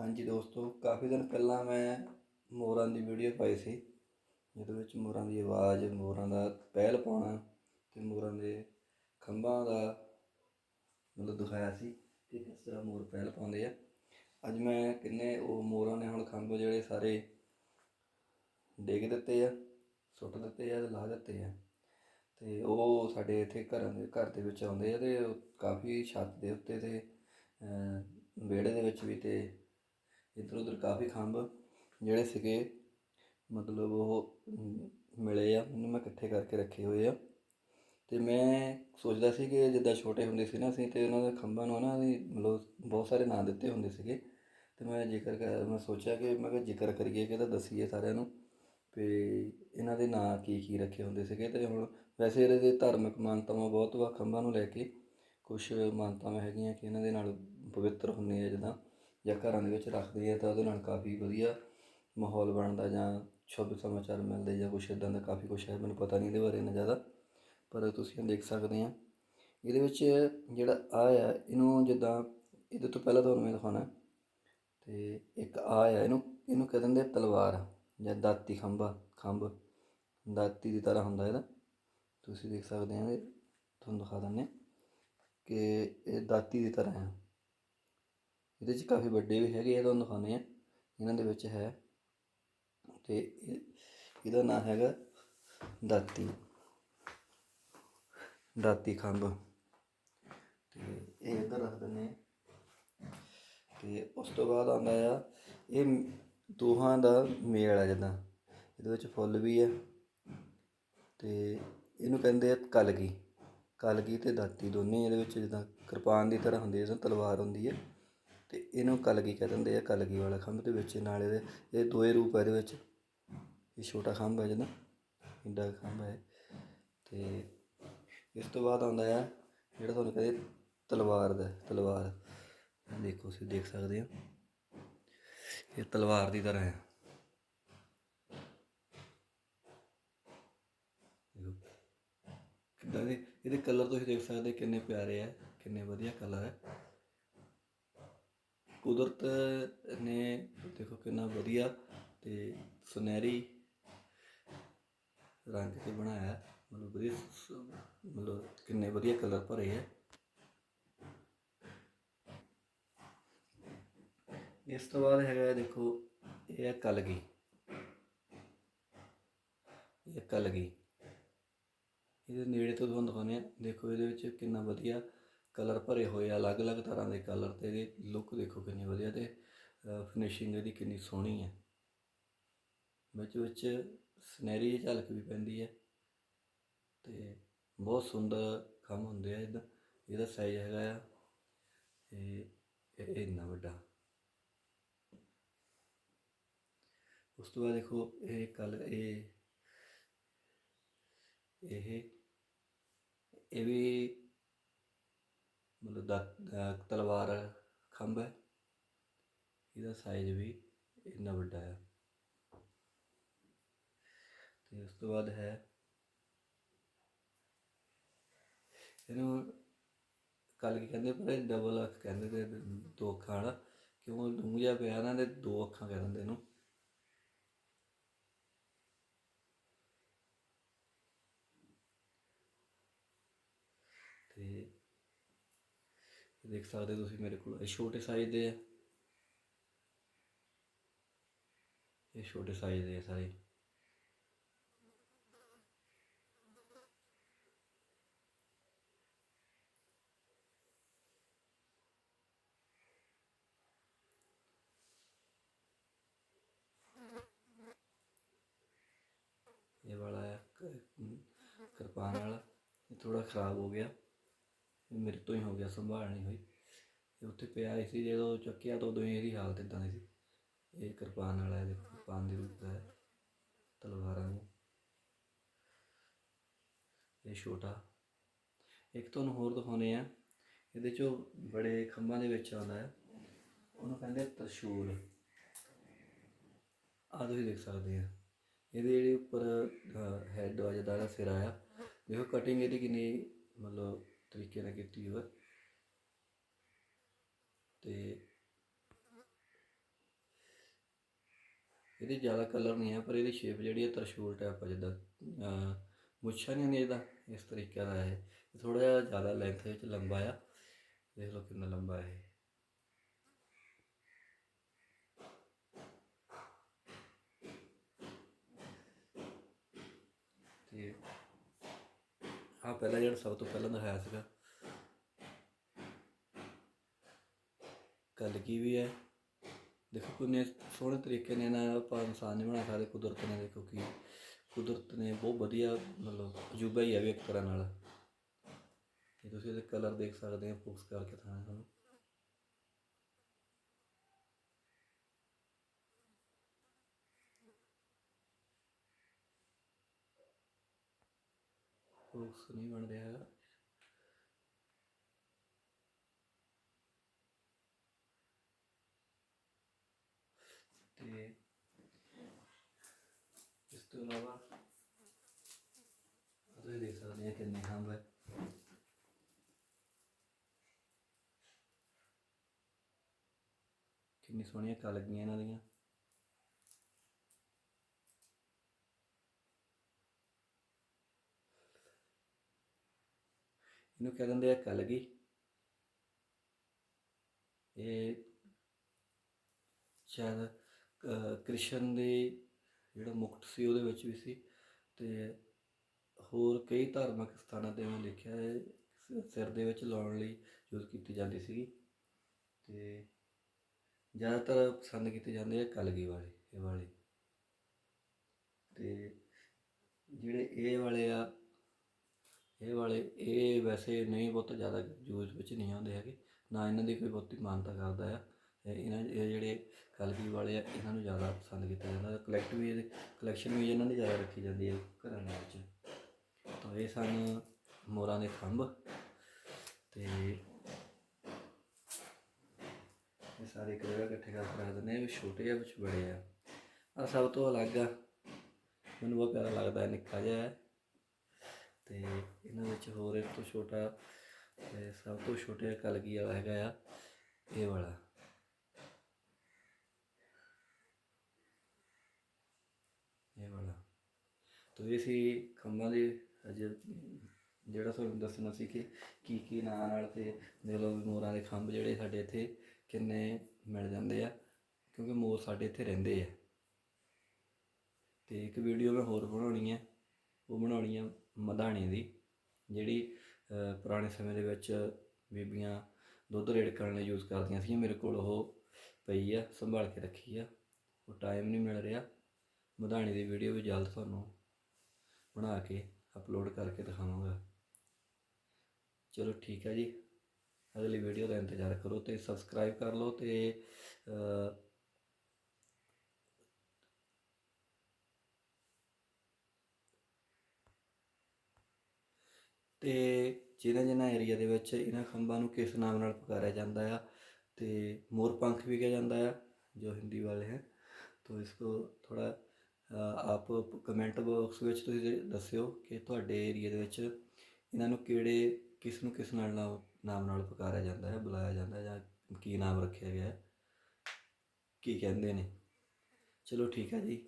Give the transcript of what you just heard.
ਹਾਂਜੀ ਦੋਸਤੋ, ਕਾਫੀ ਦਿਨ ਪਹਿਲਾਂ ਮੈਂ ਮੋਰਾਂ ਦੀ ਵੀਡੀਓ ਪਾਈ ਸੀ, ਜਿਹਦੇ ਵਿੱਚ ਮੋਰਾਂ ਦੀ ਆਵਾਜ਼, ਮੋਰਾਂ ਦਾ ਪਹਿਲ ਪਾਉਣਾ ਤੇ ਮੋਰਾਂ ਦੇ ਖੰਭਾਂ ਦਾ ਮਤਲਬ ਦਿਖਾਇਆ ਸੀ ਕਿ ਕਿਸ ਤਰ੍ਹਾਂ ਮੋਰ ਪਹਿਲ ਪਾਉਂਦੇ ਆ। ਅੱਜ ਮੈਂ ਕਿੰਨੇ, ਉਹ ਮੋਰਾਂ ਨੇ ਹੁਣ ਖੰਭ ਜਿਹੜੇ ਸਾਰੇ ਡੇਗ ਦਿੱਤੇ ਆ, ਸੁੱਟ ਦਿੱਤੇ ਆ ਤੇ ਲਾ ਦਿੱਤੇ ਆ। ਤੇ ਉਹ ਸਾਡੇ ਇੱਥੇ ਘਰਾਂ ਦੇ, ਘਰ ਦੇ ਵਿੱਚ ਆਉਂਦੇ ਆ ਤੇ ਕਾਫੀ ਛੱਤ ਦੇ ਉੱਤੇ ਤੇ ਵਿਹੜੇ ਦੇ ਵਿੱਚ ਵੀ ਤੇ ਇੱਧਰ ਉੱਧਰ ਕਾਫੀ ਖੰਭ ਜਿਹੜੇ ਸੀਗੇ, ਮਤਲਬ ਉਹ ਮਿਲੇ ਆ ਮੈਨੂੰ ਮੈਂ ਇਕੱਠੇ ਕਰਕੇ ਰੱਖੇ ਹੋਏ ਆ। ਤੇ ਮੈਂ ਸੋਚਦਾ ਸੀ ਕਿ ਜਿੱਦਾਂ ਛੋਟੇ ਹੁੰਦੇ ਸੀ ਨਾ ਅਸੀਂ ਤੇ ਉਹਨਾਂ ਦੇ ਖੰਭਾਂ ਨੂੰ ਨਾ ਅਸੀਂ ਮਤਲਬ ਬਹੁਤ ਸਾਰੇ ਨਾਂ ਦਿੱਤੇ ਹੁੰਦੇ ਸੀਗੇ। ਤੇ ਮੈਂ ਜ਼ਿਕਰ ਕਰ, ਮੈਂ ਸੋਚਿਆ ਕਿ ਮੈਂ ਕਿਹਾ ਜ਼ਿਕਰ ਕਰੀਏ ਕਿ ਤਾਂ ਦੱਸੀਏ ਸਾਰਿਆਂ ਨੂੰ ਵੀ ਇਹਨਾਂ ਦੇ ਨਾਂ ਕੀ ਕੀ ਰੱਖੇ ਹੁੰਦੇ ਸੀਗੇ। ਤੇ ਹੁਣ ਵੈਸੇ ਇਹਦੇ ਧਾਰਮਿਕ ਮਾਨਤਾਵਾਂ ਬਹੁਤ ਵਾ ਖੰਭਾਂ ਨੂੰ ਲੈ ਕੇ ਕੁਝ ਮਾਨਤਾਵਾਂ ਹੈਗੀਆਂ ਕਿ ਇਹਨਾਂ ਦੇ ਨਾਲ ਪਵਿੱਤਰ ਹੁੰਦੇ ਆ ਜਿੱਦਾਂ। ਜਾਂ ਘਰਾਂ ਦੇ ਵਿੱਚ ਰੱਖਦੇ ਆ ਤਾਂ ਉਹਦੇ ਨਾਲ ਕਾਫੀ ਵਧੀਆ ਮਾਹੌਲ ਬਣਦਾ ਜਾਂ ਸ਼ੁਭ ਸਮਾਚਾਰ ਮਿਲਦੇ ਜਾਂ ਕੁਛ ਇੱਦਾਂ ਦਾ ਕਾਫੀ ਕੁਛ ਹੈ, ਮੈਨੂੰ ਪਤਾ ਨਹੀਂ ਇਹਦੇ ਬਾਰੇ ਇੰਨਾ ਜ਼ਿਆਦਾ, ਪਰ ਤੁਸੀਂ ਦੇਖ ਸਕਦੇ ਆ। ਇਹਦੇ ਵਿੱਚ ਜਿਹੜਾ ਆ ਆ, ਇਹਨੂੰ ਜਿੱਦਾਂ ਇਹਦੇ ਤੋਂ ਪਹਿਲਾਂ ਤੁਹਾਨੂੰ ਮੈਂ ਦਿਖਾਉਣਾ। ਤੇ ਇੱਕ ਆ ਆ, ਇਹਨੂੰ ਇਹਨੂੰ ਕਹਿ ਦਿੰਦੇ ਤਲਵਾਰ ਜਾਂ ਦਾਤੀ ਖੰਭਾ, ਖੰਭ। ਦਾਤੀ ਦੀ ਤਰ੍ਹਾਂ ਹੁੰਦਾ ਇਹਦਾ। ਤੁਸੀਂ ਦੇਖ ਸਕਦੇ ਆ ਤੁਹਾਨੂੰ ਦਿਖਾ ਦਿੰਦੇ ਕਿ ਇਹ ਦਾਤੀ ਦੀ ਤਰ੍ਹਾਂ ਹੈ ਇਹਦੇ 'ਚ ਕਾਫੀ ਵੱਡੇ ਵੀ ਹੈਗੇ ਆ, ਤੁਹਾਨੂੰ ਦਿਖਾਉਂਦੇ ਆ ਇਹਨਾਂ ਦੇ ਵਿੱਚ ਹੈ ਤੇ ਇਹਦਾ ਨਾਮ ਹੈਗਾ ਦਾਤੀ ਦਾਤੀ ਖੰਭ। ਤੇ ਇਹ ਇੱਧਰ ਰੱਖ ਦਿੰਦੇ ਆ ਤੇ ਉਸ ਤੋਂ ਬਾਅਦ ਆਉਂਦਾ ਆ, ਇਹ ਦੋਹਾਂ ਦਾ ਮੇਲ ਆ ਜਿੱਦਾਂ। ਇਹਦੇ ਵਿੱਚ ਫੁੱਲ ਵੀ ਆ ਤੇ ਇਹਨੂੰ ਕਹਿੰਦੇ ਆ ਕਲਗੀ। ਕਲਗੀ ਤੇ ਦਾਤੀ ਦੋਨੇ, ਇਹਦੇ ਵਿੱਚ ਜਿੱਦਾਂ ਕਿਰਪਾਨ ਦੀ ਤਰ੍ਹਾਂ ਹੁੰਦੀ ਹੈ ਜਿਵੇਂ ਤਲਵਾਰ ਹੁੰਦੀ ਹੈ ਅਤੇ ਇਹਨੂੰ ਕਲਗੀ ਕਹਿ ਦਿੰਦੇ ਆ, ਕਲਗੀ ਵਾਲਾ ਖੰਭ ਦੇ ਵਿੱਚ, ਨਾਲ ਇਹਦੇ, ਇਹ ਦੋਏ ਰੂਪ ਆ ਇਹਦੇ ਵਿੱਚ। ਇਹ ਛੋਟਾ ਖੰਭ ਹੈ ਜਿੱਦਾਂ ਇੰਡਾ ਖੰਭ ਹੈ ਤੇ ਇਸ ਤੋਂ ਬਾਅਦ ਆਉਂਦਾ ਆ, ਜਿਹੜਾ ਤੁਹਾਨੂੰ ਕਹਿੰਦੇ ਤਲਵਾਰ ਦਾ, ਤਲਵਾਰ। ਦੇਖੋ, ਤੁਸੀਂ ਦੇਖ ਸਕਦੇ ਹੋ। ਇਹ ਤਲਵਾਰ ਦੀ ਤਰ੍ਹਾਂ ਹੈ ਕਿੱਦਾਂ ਦੇ, ਇਹਦੇ ਕਲਰ ਤੁਸੀਂ ਦੇਖ ਸਕਦੇ ਕਿੰਨੇ ਪਿਆਰੇ ਆ, ਕਿੰਨੇ ਵਧੀਆ ਕਲਰ ਹੈ ਕੁਦਰਤ ਨੇ ਦੇਖੋ ਕਿੰਨਾ ਵਧੀਆ ਤੇ ਸੁਨਹਿਰੀ ਰੰਗ ਤੇ ਬਣਾਇਆ। ਮਤਲਬ ਵਧੀਆ ਮਤਲਬ ਕਿੰਨੇ ਵਧੀਆ ਕਲਰ ਭਰੇ ਹੈ ਇਸ ਤੋਂ ਬਾਅਦ ਹੈਗਾ ਦੇਖੋ, ਇਹ ਹੈ ਕਲਗੀ। ਇਹ ਕਲਗੀ। ਇਹਦੇ ਨੇੜੇ ਤੋਂ ਤੁਹਾਨੂੰ ਦਿਖਾਉਂਦੇ ਆ ਦੇਖੋ ਇਹਦੇ ਵਿੱਚ ਕਿੰਨਾ ਵਧੀਆ ਕਲਰ ਭਰੇ ਹੋਏ ਆ, ਅਲੱਗ-ਅਲੱਗ ਤਰ੍ਹਾਂ ਦੇ ਕਲਰ ਤੇ ਇਹਦੀ ਲੁੱਕ ਦੇਖੋ ਕਿੰਨੀ ਵਧੀਆ ਤੇ ਫਿਨਿਸ਼ਿੰਗ ਇਹਦੀ ਕਿੰਨੀ ਸੋਹਣੀ ਹੈ ਵਿੱਚ ਵਿੱਚ ਸੁਨਹਿਰੀ ਝਲਕ ਵੀ ਪੈਂਦੀ ਹੈ ਤੇ ਬਹੁਤ ਸੁੰਦਰ ਕੰਮ ਹੁੰਦੇ ਆ ਇਹਦਾ ਇਹਦਾ ਸਾਈਜ਼ ਹੈਗਾ ਆ ਇਹ ਇਹ ਇੰਨਾ ਵੱਡਾ। ਉਸ ਤੋਂ ਬਾਅਦ ਦੇਖੋ ਇਹ ਕਲ, ਇਹ ਇਹ ਇਹ ਵੀ ਮਤਲਬ ਦਾ ਤਲਵਾਰ ਖੰਭ ਹੈ। ਇਹਦਾ ਸਾਈਜ਼ ਵੀ ਇੰਨਾ ਵੱਡਾ ਹੈ। ਤੇ ਉਸ ਤੋਂ ਬਾਅਦ ਹੈ। ਇਹਨੂੰ ਕੱਲ ਕੀ ਕਹਿੰਦੇ ਪਰ ਡਬਲ ਅੱਖ ਕਹਿੰਦੇ ਤੇ ਦੋ ਅੱਖਾਂ ਵਾਲਾ ਕਿਉਂ ਡੂੰਘ ਜਿਹਾ ਪਿਆ ਨਾ ਤੇ ਦੋ ਅੱਖਾਂ ਕਹਿ ਦਿੰਦੇ ਇਹਨੂੰ। ਤੇ ਦੇਖ ਸਕਦੇ ਤੁਸੀਂ ਮੇਰੇ ਕੋਲ। ਇਹ ਛੋਟੇ ਸਾਈਜ਼ ਦੇ ਆ। ਇਹ ਛੋਟੇ ਸਾਈਜ਼ ਦੇ ਸਾਰੇ। ਇਹ ਵਾਲਾ ਹੈ, ਕਿਰਪਾਨ ਵਾਲਾ। ਇਹ ਥੋੜਾ ਖਰਾਬ ਹੋ ਗਿਆ। ਮੇਰੇ ਤੋਂ ਹੀ ਹੋ ਗਿਆ ਸੰਭਾਲ ਨਹੀਂ ਹੋਈ। ਇਹ ਉੱਥੇ ਪਿਆ ਹੀ ਸੀ, ਜਦੋਂ ਚੱਕਿਆ ਤਾਂ ਉਦੋਂ ਹੀ ਇਹਦੀ ਹਾਲਤ ਇਦਾਂ ਦੀ ਸੀ। ਇਹ ਕਿਰਪਾਨ ਵਾਲਾ ਹੈ ਕਿਰਪਾਨ ਦੀ ਰੂਪ ਹੈ, ਤਲਵਾਰਾਂ ਨੂੰ ਇਹ ਛੋਟਾ। ਇੱਕ ਤੁਹਾਨੂੰ ਹੋਰ ਦਿਖਾਉਨੇ ਆ ਇਹਦੇ ਚੋਂ ਬੜੇ ਖੰਭਾਂ ਦੇ ਵਿੱਚ ਆਉਂਦਾ ਹੈ। ਉਹਨੂੰ ਕਹਿੰਦੇ ਤਰਸ਼ੂਲ। ਆਹ ਤੁਸੀਂ ਦੇਖ ਸਕਦੇ ਆ। ਇਹਦੇ ਜਿਹੜੇ ਉੱਪਰ ਹੈਡ ਆ ਜਿਹਦਾ ਸਿਰਾ ਆ ਦੇਖੋ ਕਟਿੰਗ ਇਹਦੀ ਕਿੰਨੀ, ਮਤਲਬ ਤਰੀਕੇ ਨਾਲ ਕੀਤੀ ਹੋਵੇ। ਤੇ ਇਹਦੇ ਜ਼ਿਆਦਾ ਕਲਰ ਨਹੀਂ ਹੈ, ਪਰ ਇਹਦੀ ਸ਼ੇਪ ਜਿਹੜੀ ਹੈ ਤਰਸ਼ੂਲ ਟਾਈਪ ਆ ਜਿੱਦਾਂ। ਮੁੱਛਾ ਨਹੀਂ ਹੁੰਦੀਆਂ ਇਹਦਾ, ਇਸ ਤਰੀਕੇ ਦਾ ਹੈ ਥੋੜਾ ਜਿਹਾ ਜ਼ਿਆਦਾ ਲੈਂਥ ਵਿੱਚ ਲੰਬਾ ਆ। ਦੇਖ ਲਓ ਕਿੰਨਾ ਲੰਬਾ ਹੈ ਪਹਿਲਾਂ ਜਿਹੜਾ ਸਭ ਤੋਂ ਪਹਿਲਾਂ ਦਿਖਾਇਆ ਸੀਗਾ। ਕਲਗੀ ਵੀ ਹੈ? ਦੇਖੋ ਕਿੰਨੇ ਸੋਹਣੇ ਤਰੀਕੇ ਨੇ ਨਾ, ਆਪਾਂ ਇਨਸਾਨ ਨਹੀਂ ਬਣਾ ਸਕਦੇ ਕੁਦਰਤ ਨੇ, ਦੇਖੋ ਕਿ ਕੁਦਰਤ ਨੇ ਬਹੁਤ ਵਧੀਆ ਮਤਲਬ ਅਜੂਬਾ ਹੀ ਹੈ ਵੀ ਇੱਕ ਤਰ੍ਹਾਂ ਨਾਲ। ਇਹ ਤੁਸੀਂ ਇਹਦੇ ਕਲਰ ਦੇਖ ਸਕਦੇ ਹੋ ਫੋਕਸ ਕਰਕੇ ਥਾਣੇ ਤੁਹਾਨੂੰ। ਫੋਕਸ ਨਹੀਂ ਬਣ ਰਿਹਾ ਹੈਗਾ। ਤੇ ਇਸ ਤੋਂ ਇਲਾਵਾ ਤੁਸੀਂ ਦੇਖ ਸਕਦੇ ਹੋ ਕਿੰਨੇ ਖੰਭ ਹੈ। ਕਿੰਨੀ ਸੋਹਣੀਆਂ ਕਲਗੀਆਂ ਇਹਨਾਂ ਦੀਆਂ। ਇਹਨੂੰ ਕਹਿ ਦਿੰਦੇ ਆ ਕਲਗੀ ਇਹ ਸ਼ਾਇਦ ਕ੍ਰਿਸ਼ਨ ਦੇ ਜਿਹੜਾ ਮੁਕਤ ਸੀ ਉਹਦੇ ਵਿੱਚ ਵੀ ਸੀ ਤੇ ਹੋਰ ਕਈ ਧਾਰਮਿਕ ਸਥਾਨਾਂ ਤੇ ਮੈਂ ਦੇਖਿਆ ਹੈ ਸਿਰ ਦੇ ਵਿੱਚ ਲਾਉਣ ਲਈ ਯੂਜ਼ ਕੀਤੀ ਜਾਂਦੀ ਸੀਗੀ ਤੇ ਜ਼ਿਆਦਾਤਰ ਪਸੰਦ ਕੀਤੇ ਜਾਂਦੇ ਆ ਕਲਗੀ ਵਾਲੇ, ਇਹ ਵਾਲੇ। ਤੇ ਜਿਹੜੇ ਇਹ ਵਾਲੇ ਆ ਇਹ ਵਾਲੇ, ਇਹ ਵੈਸੇ ਨਹੀਂ ਬਹੁਤ ਜ਼ਿਆਦਾ ਯੂਜ਼ ਵਿੱਚ ਨਹੀਂ ਆਉਂਦੇ ਹੈਗੇ, ਨਾ ਇਹਨਾਂ ਦੀ ਕੋਈ ਬਹੁਤੀ ਮਾਨਤਾ ਕਰਦਾ ਆ। ਇਹਨਾਂ, ਇਹ ਜਿਹੜੇ ਕਲਗੀ ਵਾਲੇ ਆ, ਇਹਨਾਂ ਨੂੰ ਜ਼ਿਆਦਾ ਪਸੰਦ ਕੀਤਾ ਜਾਂਦਾ। ਕਲੈਕਟ ਵੀ, ਇਹਦੇ ਕਲੈਕਸ਼ਨ ਵੀ ਇਹਨਾਂ ਦੀ ਜ਼ਿਆਦਾ ਰੱਖੀ ਜਾਂਦੀ ਹੈ ਘਰਾਂ ਦੇ ਵਿੱਚ। ਤਾਂ ਇਹ ਸਨ ਮੋਰਾਂ ਦੇ ਖੰਭ ਤੇ ਇਹ ਸਾਰੇ ਇੱਕ ਜਗ੍ਹਾ ਇਕੱਠੇ ਕਰਕੇ ਰੱਖ ਦਿੰਦੇ ਆ ਵੀ ਛੋਟੇ ਆ ਵਿੱਚ ਬੜੇ ਆ। ਆ ਸਭ ਤੋਂ ਅਲੱਗ ਆ। ਮੈਨੂੰ ਬਹੁਤ ਪਿਆਰਾ ਲੱਗਦਾ ਨਿੱਕਾ ਜਿਹਾ ਹੈ ਤੇ ਇਹਨਾਂ ਵਿੱਚ ਹੋਰ ਇਸ ਤੋਂ ਛੋਟਾ, ਤੇ ਸਭ ਤੋਂ ਛੋਟਾ ਕਲਗੀ ਵਾਲਾ ਹੈਗਾ ਆ, ਇਹ ਵਾਲਾ। ਇਹ ਵਾਲਾ। ਤੋ ਇਹ ਸੀ ਖੰਭਾਂ ਦੇ, ਅੱਜ ਜਿਹੜਾ ਤੁਹਾਨੂੰ ਦੱਸਣਾ ਸੀ ਕਿ ਕੀ ਕੀ ਨਾਂ ਨਾਲ ਤੇ ਦੇਖ ਲਓ ਮੋਰਾਂ ਦੇ ਖੰਭ ਜਿਹੜੇ ਸਾਡੇ ਇੱਥੇ ਕਿੰਨੇ ਮਿਲ ਜਾਂਦੇ ਆ, ਕਿਉਂਕਿ ਮੋਰ ਸਾਡੇ ਇੱਥੇ ਰਹਿੰਦੇ ਆ। ਤੇ ਇੱਕ ਵੀਡੀਓ ਮੈਂ ਹੋਰ ਬਣਾਉਣੀ ਹੈ ਉਹ ਬਣਾਉਣੀ ਆ ਮਧਾਣੀ ਦੀ, ਜਿਹੜੀ ਪੁਰਾਣੇ ਸਮੇਂ ਦੇ ਵਿੱਚ ਬੀਬੀਆਂ ਦੁੱਧ ਰੇੜ ਕਰਨ ਲਈ ਯੂਜ਼ ਕਰਦੀਆਂ ਸੀ ਮੇਰੇ ਕੋਲ ਉਹ ਪਈ ਆ, ਸੰਭਾਲ ਕੇ ਰੱਖੀ ਆ। ਉਹ ਟਾਈਮ ਨਹੀਂ ਮਿਲ ਰਿਹਾ। ਮਧਾਣੀ ਦੀ ਵੀਡੀਓ ਵੀ ਜਲਦ ਤੁਹਾਨੂੰ ਬਣਾ ਕੇ ਅਪਲੋਡ ਕਰਕੇ ਦਿਖਾਵਾਂਗਾ। ਚਲੋ ਠੀਕ ਹੈ ਜੀ। ਅਗਲੀ ਵੀਡੀਓ ਦਾ ਇੰਤਜ਼ਾਰ ਕਰੋ ਤੇ ਸਬਸਕ੍ਰਾਈਬ ਕਰ ਲਓ ਤੇ ਤੇ ਜਿਹਨਾਂ ਜਿਨ੍ਹਾਂ ਏਰੀਆ ਦੇ ਵਿੱਚ ਇਹਨਾਂ ਖੰਭਾਂ ਨੂੰ ਕਿਸ ਨਾਮ ਨਾਲ ਪੁਕਾਰਿਆ ਜਾਂਦਾ ਆ ਤੇ ਮੋਰ ਪੰਖ ਵੀ ਕਿਹਾ ਜਾਂਦਾ ਆ, ਜੋ ਹਿੰਦੀ ਵਾਲੇ ਹੈ। ਤੋ ਇਸ ਕੋ ਥੋੜਾ ਆਪ ਕਮੈਂਟ ਬਾਕਸ ਵਿੱਚ ਤੁਸੀਂ ਦੱਸਿਓ ਕਿ ਤੁਹਾਡੇ ਏਰੀਆ ਦੇ ਵਿੱਚ ਇਹਨਾਂ ਨੂੰ ਕਿਹੜੇ, ਕਿਸ ਨੂੰ ਕਿਸ ਨਾਲ ਨਾਮ ਨਾਮ ਨਾਲ ਪੁਕਾਰਿਆ ਜਾਂਦਾ ਹੈ, ਬੁਲਾਇਆ ਜਾਂਦਾ ਹੈ ਜਾਂ ਕੀ ਨਾਮ ਰੱਖਿਆ ਗਿਆ ਹੈ, ਕੀ ਕਹਿੰਦੇ ਨੇ। ਚਲੋ ਠੀਕ ਹੈ ਜੀ।